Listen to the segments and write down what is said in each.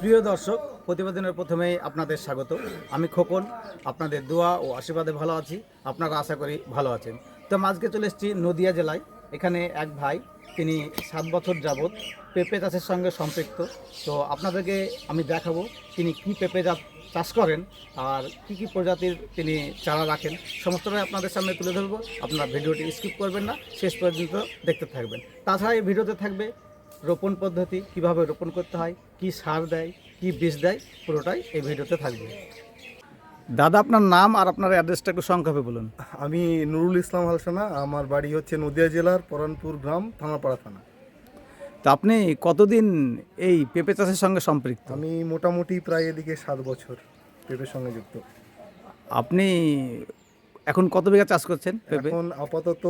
প্রিয় দর্শক, প্রতিবেদনের প্রথমেই আপনাদের স্বাগত। আমি খোকন, আপনাদের দোয়া ও আশীর্বাদে ভালো আছি। আপনারা আশা করি ভালো আছেন। তো আজকে চলে এসেছি নদিয়া জেলায়। এখানে এক ভাই, তিনি সাত বছর যাবৎ পেঁপে চাষের সঙ্গে সম্পৃক্ত। তো আপনাদেরকে আমি দেখাবো তিনি কি পেঁপে চাষ করেন আর কি কি প্রজাতির তিনি চারা রাখেন। সমস্তটাই আপনাদের সামনে তুলে ধরবো। আপনারা ভিডিওটি স্কিপ করবেন না, শেষ পর্যন্ত দেখতে থাকবেন। তাছাড়া এই ভিডিওতে থাকবে রোপণ পদ্ধতি কীভাবে রোপণ করতে হয় কি সার দেয় কি বীজ দেয় পুরোটাই এই ভিডিওতে থাকবে। দাদা আপনার নাম আর আপনার অ্যাড্রেসটা একটু সংক্ষেপে বলুন। আমি নুরুল ইসলাম হালসানা আমার বাড়ি হচ্ছে নদিয়া জেলার পরানপুর গ্রাম থানাপাড়া থানা। তো আপনি কতদিন এই পেঁপে চাষের সঙ্গে সম্পৃক্ত? আমি মোটামুটি প্রায় এদিকে সাত বছর পেঁপের সঙ্গে যুক্ত। আপনি এখন কত বিঘা চাষ করছেন পেঁপে? এখন আপাতত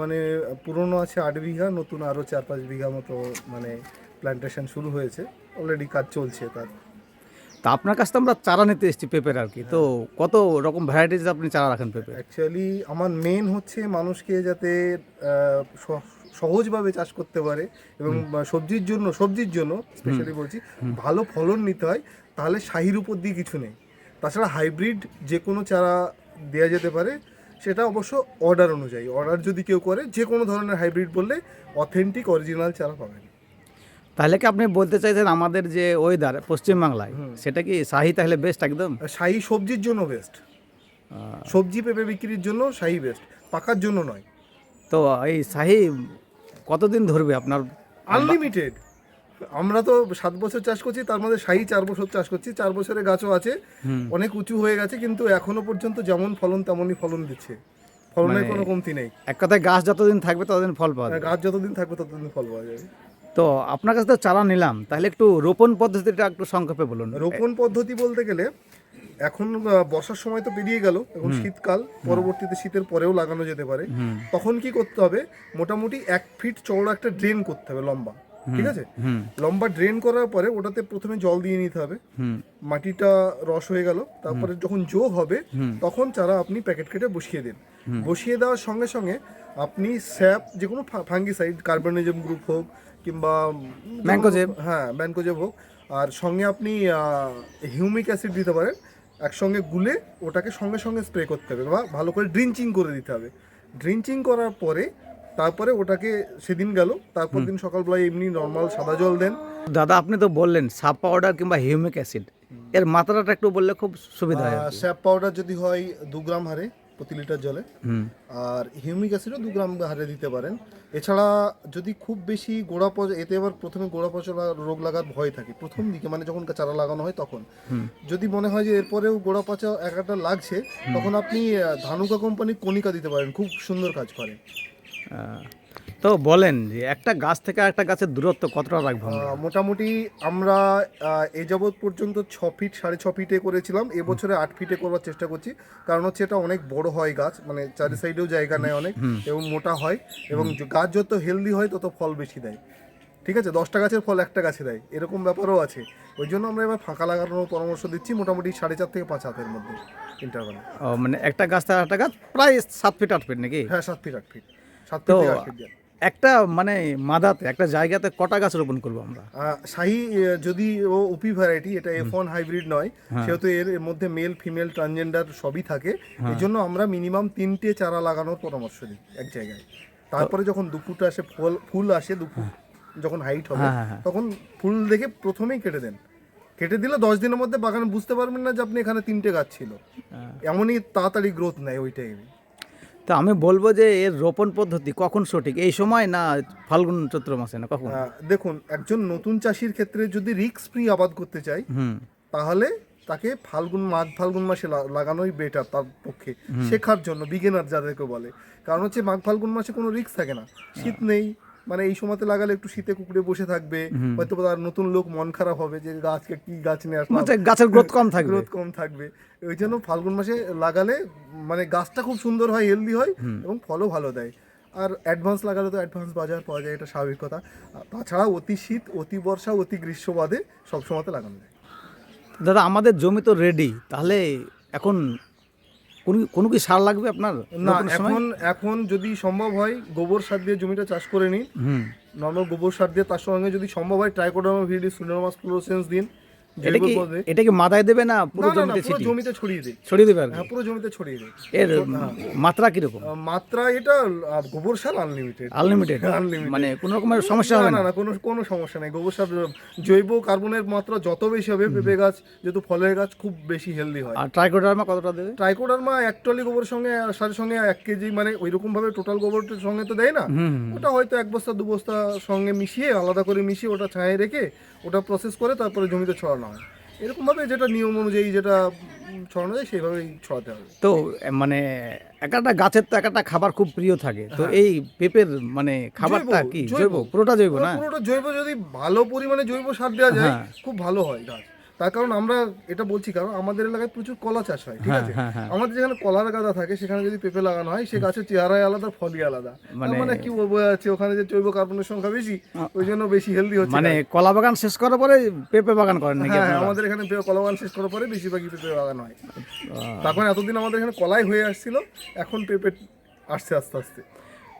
মানে পুরনো আছে আট বিঘা নতুন আরও চার পাঁচ বিঘা মতো মানে প্ল্যান্টেশন শুরু হয়েছে। অলরেডি কাজ চলছে তার। তা আপনার কাছ থেকে আমরা চারা নিতে এসেছি পেঁপের আর কি। তো কত রকম ভ্যারাইটিস আপনি চারা রাখেন পেঁপে? অ্যাকচুয়ালি আমার মেন হচ্ছে মানুষকে যাতে সহজভাবে চাষ করতে পারে এবং সবজির জন্য সবজির জন্য স্পেশালি বলছি ভালো ফলন নিতে হয় তাহলে শাহির উপর দিয়ে কিছু নেই। তাছাড়া হাইব্রিড যে কোনো চারা দেওয়া যেতে পারে সেটা অবশ্য অর্ডার অনুযায়ী। অর্ডার যদি কেউ করে যে কোনো ধরনের হাইব্রিড বললে অথেন্টিক অরিজিনাল চারা পাবেন। তাহলে কি আপনি বলতে চাইছেন আমাদের যে ওয়েদার পশ্চিমবাংলায় সেটা কি শাহি তাহলে বেস্ট একদম? শাহি সবজির জন্য বেস্ট সবজি পেঁপে বিক্রির জন্য শাহি বেস্ট পাকার জন্য নয়। তো এই শাহি কতদিন ধরবে আপনার? আনলিমিটেড আমরা তো সাত বছর চাষ করছি তার মধ্যে শাহি চার বছর চাষ করছি চার বছরের গাছও আছে অনেক উঁচু হয়ে গেছে কিন্তু এখনও পর্যন্ত যেমন ফলন তেমনই ফলন দিচ্ছে। ফলনের মানে- কোনো কমতি নেই। এক কথায় গাছ যতদিন থাকবে ততদিন ফল পাওয়া যাবে। গাছ যতদিন থাকবে ততদিন ফল পাওয়া যাবে। তো আপনার কাছে তো চারা নিলাম তাহলে একটু রোপণ পদ্ধতিটা একটু সংক্ষেপে বলুন। রোপণ পদ্ধতি বলতে গেলে এখন বর্ষার সময় তো পেরিয়ে গেল এখন শীতকাল পরবর্তীতে শীতের পরেও লাগানো যেতে পারে। তখন কি করতে হবে মোটামুটি এক ফিট চওড়া একটা ড্রেন করতে হবে লম্বা। ঠিক আছে? লম্বা ড্রেন করার পরে ওটাতে প্রথমে জল দিয়ে নিতে হবে। মাটিটা রস হয়ে গেল তারপরে যখন যোগ হবে তখন চারা আপনি প্যাকেট কেটে বসিয়ে দিন। বসিয়ে দেওয়ার সঙ্গে সঙ্গে আপনি স্যাপ যে কোনো ফাঙ্গিসাইড কার্বনিজম গ্রুপ হোক কিংবা ম্যানকোজেব। হ্যাঁ ম্যানকোজেব হোক। আর সঙ্গে আপনি হিউমিক অ্যাসিড দিতে পারেন। একসঙ্গে গুলে ওটাকে সঙ্গে সঙ্গে স্প্রে করতে হবে বা ভালো করে ড্রিঞ্চিং করে দিতে হবে। ড্রিঞ্চিং করার পরে তারপরে ওটাকে সেদিন গেল তারপর দিন সকালবেলায় এমনি নর্মাল সাদা জল দেন। দাদা আপনি তো বললেন সাপ পাউডার কিংবা হিউমিক অ্যাসিড এর মাত্রাটা একটু বললে খুব সুবিধা হয়। স্যাপ পাউডার যদি হয় দু গ্রাম হারে প্রতি লিটার জলে। আর হিউমিক অ্যাসিডও দু গ্রাম হারে দিতে পারেন। এছাড়া যদি খুব বেশি গোড়া পচ এতে আবার প্রথমে গোড়া পচলা রোগ লাগার ভয় থাকে। প্রথম দিকে মানে যখন চারা লাগানো হয় তখন। যদি মনে হয় যে এরপরেও গোড়া পচা এক একটা লাগছে তখন আপনি ধানুকা কোম্পানির কণিকা দিতে পারেন। খুব সুন্দর কাজ করে। তো বলেন যে একটা গাছ থেকে একটা গাছের দূরত্ব কতটা রাখব মোটামুটি আমরা এ যাবৎ পর্যন্ত ছ ফিট সাড়ে ছ ফিটে করেছিলাম। এবছরে আট ফিটে করবার চেষ্টা করছি। কারণ হচ্ছে এটা অনেক বড় হয় গাছ মানে চারি সাইডেও জায়গা নেয় অনেক এবং মোটা হয় এবং গাছ যত হেলদি হয় তত ফল বেশি দেয়। ঠিক আছে? দশটা গাছের ফল একটা গাছে দেয়। এরকম ব্যাপারও আছে। ওই জন্য আমরা এবার ফাঁকা লাগানোর পরামর্শ দিচ্ছি মোটামুটি সাড়ে চার থেকে পাঁচ হাতের মধ্যে ইন্টারভাল মানে একটা গাছ থেকে একটা গাছ প্রায় সাত ফিট আট ফিট নাকি? হ্যাঁ সাত ফিট আট ফিট তো। একটা মানে মাদাতে একটা জায়গাতে কটা গাছ রোপণ করব আমরা? আহ, শাহি যদি ও ওপি ভ্যারাইটি এটা এফ ওয়ান হাইব্রিড নয় সেহেতু এর মধ্যে মেল ফিমেল ট্রানজেন্ডার সবই থাকে। এই জন্য আমরা মিনিমাম তিনটে চারা লাগানোর পরামর্শ দিই এক জায়গায়। তারপরে যখন দু ফুট আসে ফল ফুল আসে দুপুর যখন হাইট হবে হ্যাঁ, হ্যাঁ, হ্যাঁ। তখন ফুল দেখে প্রথমেই কেটে দেন। কেটে দিলে দশ দিনের মধ্যে বাগান বুঝতে পারবেন না যে আপনি এখানে তিনটে গাছ ছিল। হ্যাঁ। এমনই তাড়াতাড়ি গ্রোথ নেয় ওই টাইমে তো আমি বলব যে এর রোপণ পদ্ধতি কখন সঠিক? এই সময় না ফাল্গুন চৈত্র মাসে না কখন? দেখুন একজন নতুন চাষির ক্ষেত্রে যদি রিক্স ফ্রি আবাদ করতে চাই হুম। তাহলে তাকে ফাল্গুন মাঘ ফাল্গুন মাসে লাগানোই বেটার তার পক্ষে। শেখার জন্য বিগেনার যাদেরকে বলে। কারণ হচ্ছে মাঘ ফাল্গুন মাসে কোনো রিক্স থাকে না। শীত নেই মানে এই সময়তে লাগালে একটু শীতে কুকুরে বসে থাকবে হয়তো তার নতুন লোক মন খারাপ হবে যে গাছকে কি গাছ নিয়ে আসলাম। মানে গাছের গ্রোথ কম থাকবে। গ্রোথ কম থাকবে। ওই জন্য ফাল্গুন মাসে লাগালে মানে গাছটা খুব সুন্দর হয় হেলদি হয় এবং ফলও ভালো দেয়। আর অ্যাডভান্স লাগালে তো অ্যাডভান্স বাজার পাওয়া যায় এটা স্বাভাবিক কথা। তাছাড়া অতি শীত অতি বর্ষা অতি গ্রীষ্ম বাদে সবসময়তে লাগানো যায়। দাদা আমাদের জমি তো রেডি তাহলে এখন কোন কোনো কি সার লাগবে আপনার না এখন এখন যদি সম্ভব হয় গোবর সার দিয়ে জমিটা চাষ করে নিন। হুম। নর্মাল গোবর সার দিয়ে তার সঙ্গে যদি সম্ভব হয় ট্রাইকোডার্মা ভিডি সুনোমাস ফ্লোরোসেন্স দিন। এটা জৈব কি এটা কি মাথায় দেবে না পুরো না, না, না, জমিতে ছিটিয়ে জমিতে ছড়িয়ে দিই ছড়িয়ে দেবে হ্যাঁ পুরো জমিতে ছড়িয়ে দিই এর মাত্রা কীরকম? আহ, মাত্রা এটা গোবর সার আনলিমিটেড আনলিমিটেড মানে কোনো রকমের সমস্যা হবে না না? না কোনো কোনো সমস্যা নেই। গোবর সার জৈব কার্বনের মাত্রা যত বেশি হবে পেঁপে গাছ যেহেতু ফলের গাছ খুব বেশি হেলদি হয়। আর ট্রাইকোডার্মা কতটা দেবে? ট্রাইকোডার্মা এক টলি গোবরের সঙ্গে সারের সঙ্গে এক কেজি মানে ওই রকম ভাবে টোটাল গোবরটার সঙ্গে তো দেয় না। ওটা হয়তো এক বস্তা দু বস্তা সঙ্গে মিশিয়ে আলাদা করে মিশিয়ে ওটা ছায়ে রেখে ওটা প্রসেস করে তারপরে জমিতে ছড়ানো হয় এরকমভাবে যেটা নিয়ম অনুযায়ী যেটা ছড়ানো যায় সেইভাবেই ছড়াতে হবে তো মানে এক একটা গাছের তো এক একটা খাবার খুব প্রিয় থাকে তো এই পেঁপের মানে খাবারটা হ্যাঁ। কি জৈব। জৈব পুরোটা জৈব না পুরোটা জৈব যদি ভালো পরিমাণে জৈব সার দেওয়া যায় হ্যাঁ। খুব ভালো হয় গাছ তার কারণ আমরা এটা বলছি কারণ আমাদের এলাকায় প্রচুর কলা চাষ হয় ঠিক হ্যাঁ, আছে? হ্যাঁ, হ্যাঁ। আমাদের যেখানে কলার গাদা থাকে সেখানে যদি পেঁপে লাগানো হয় সে গাছের চেহারাই আলাদা ফলই আলাদা। মানে- মানে কি বলব যাচ্ছে ওখানে যে জৈব কার্বনের সংখ্যা বেশি ওই জন্য বেশি হেলদি হচ্ছে মানে কলা বাগান শেষ করার পরে পেঁপে বাগান করেন নাকি হ্যাঁ আমাদের এখানে কলা বাগান শেষ করার পরে বেশিরভাগই পেঁপে বাগান হয়। তারপরে এতদিন আমাদের এখানে কলাই হয়ে আসছিল এখন পেঁপে আসছে আস্তে আস্তে।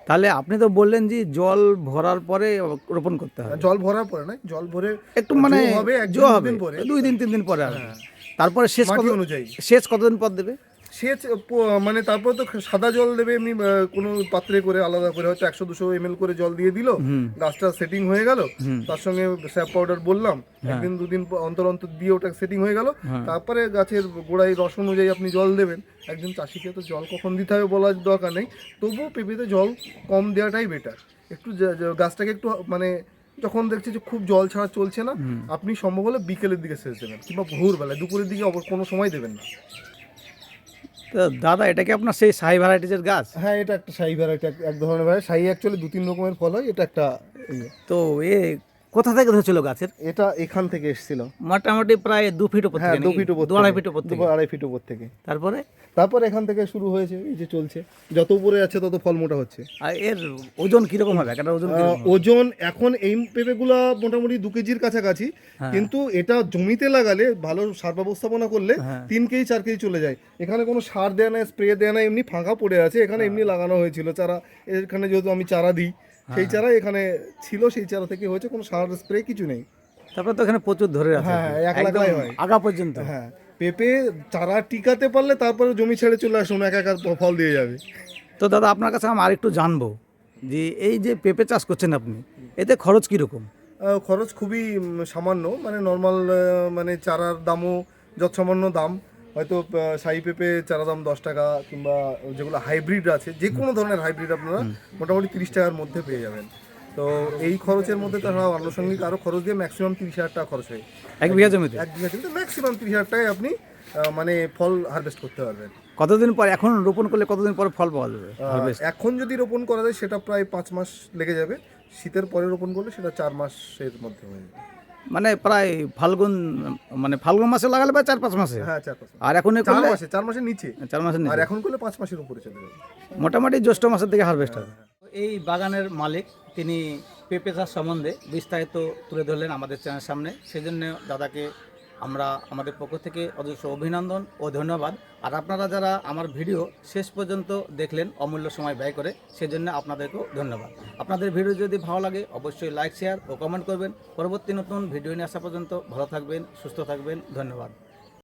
তাহলে আপনি তো বললেন যে জল ভরার পরে রোপণ করতে হবে। জল ভরার পরে না জল ভরে একটু মানে হবে। দুই দিন তিন দিন পরে আর তারপরে শেষ কত অনুযায়ী। শেষ কতদিন পর দেবে? সেচ মানে তারপর তো সাদা জল দেবে এমনি কোনো পাত্রে করে আলাদা করে হয়তো একশো দুশো এম করে জল দিয়ে দিল গাছটা সেটিং হয়ে গেল তার সঙ্গে স্যাপ পাউডার বললাম একদিন দুদিন অন্তর অন্তর দিয়ে ওটা সেটিং হয়ে গেল তারপরে গাছের গোড়ায় রস অনুযায়ী আপনি জল দেবেন একজন চাষিকে তো জল কখন দিতে হবে বলার দরকার নেই তবুও পেঁপেতে জল কম দেওয়াটাই বেটার একটু গাছটাকে একটু মানে যখন দেখছি যে খুব জল ছাড়া চলছে না আপনি সম্ভব হলে বিকেলের দিকে সেচ দেবেন কিংবা ভোরবেলায় দুপুরের দিকে কোনো সময় দেবেন না। দাদা এটা কি আপনার সেই সাই ভ্যারাইটিজের গাছ হ্যাঁ এটা একটা সাই ভ্যারাইটি এক ধরনের ভ্যারাইটি সাই অ্যাকচুয়ালি দু তিন রকমের ফল হয় এটা একটা ইয়ে। তো এ কোথা থেকে ধরেছিল গাছের? এটা এখান থেকে এসেছিল। মোটামুটি প্রায় দু ফিট উপর হ্যাঁ থেকে দু ফিট উপর দু আড়াই ফিট উপর থেকে? আড়াই ফিট উপর থেকে। তারপরে? তারপর এখান থেকে শুরু হয়েছে এই যে চলছে। যত উপরে আছে তত ফল মোটা হচ্ছে। আর এর ওজন কীরকম হবে? একটা ওজন ওজন এখন এই পেঁপেগুলা মোটামুটি দু কেজির কাছাকাছি কিন্তু এটা জমিতে লাগালে ভালো সার ব্যবস্থাপনা করলে তিন কেজি চার কেজি চলে যায়। এখানে কোনো সার দেয় না স্প্রে দেয় না এমনি ফাঁকা পড়ে আছে। এখানে এমনি লাগানো হয়েছিল চারা। এখানে যেহেতু আমি চারা দিই সেই চারা এখানে ছিল সেই চারা থেকে হয়েছে কোনো সার স্প্রে কিছু নেই। তারপরে তো এখানে প্রচুর ধরে আছে। হ্যাঁ, এক হয়। আগা পর্যন্ত। হ্যাঁ পেঁপে চারা টিকাতে পারলে তারপরে জমি ছেড়ে চলে আসুন এক একা ফল দিয়ে যাবে। তো দাদা আপনার কাছে আমি আরেকটু জানব যে এই যে পেঁপে চাষ করছেন আপনি এতে খরচ কীরকম? খরচ খুবই সামান্য মানে নর্মাল মানে চারার দামও যত সামান্য দাম। হয়তো শাহী পেঁপে চারা দাম দশ টাকা কিংবা যেগুলো হাইব্রিড আছে যে কোনো ধরনের হাইব্রিড আপনারা মোটামুটি তিরিশ টাকার মধ্যে পেয়ে যাবেন। তো এই খরচের মধ্যে তারা আনুষঙ্গিক আরও খরচ দিয়ে ম্যাক্সিমাম তিরিশ হাজার টাকা খরচ হয়। এক বিঘা জমিতে? এক বিঘা জমিতে ম্যাক্সিমাম তিরিশ হাজার টাকায় আপনি মানে ফল হারভেস্ট করতে পারবেন। কতদিন পর এখন রোপণ করলে কতদিন পরে ফল পাওয়া যাবে এখন যদি রোপণ করা যায় সেটা প্রায় পাঁচ মাস লেগে যাবে। শীতের পরে রোপণ করলে সেটা চার মাসের মধ্যে হয়ে যাবে। মানে প্রায় ফাল্গুন মানে ফাল্গুন মাসে লাগালে বা চার পাঁচ মাসে? হ্যাঁ চার পাঁচ আর এখন চার মাসে চার মাসের নিচে। চার মাসের আর নিচে। এখন করলে পাঁচ মাসের উপরে চলে যাবে। মোটামুটি জ্যৈষ্ঠ মাসের থেকে হারভেস্ট হবে। এই বাগানের মালিক তিনি পেঁপে চাষ সম্বন্ধে বিস্তারিত তুলে ধরলেন আমাদের চ্যানেলের সামনে। সেজন্য দাদাকে আমরা আমাদের পক্ষ থেকে অজস্র অভিনন্দন ও ধন্যবাদ। আর আপনারা যারা আমার ভিডিও শেষ পর্যন্ত দেখলেন, অমূল্য সময় ব্যয় করে, সেজন্য আপনাদেরকেও ধন্যবাদ। আপনাদের ভিডিও যদি ভালো লাগে, অবশ্যই লাইক শেয়ার ও কমেন্ট করবেন। পরবর্তী নতুন ভিডিও নিয়ে আসা পর্যন্ত ভালো থাকবেন, সুস্থ থাকবেন, ধন্যবাদ।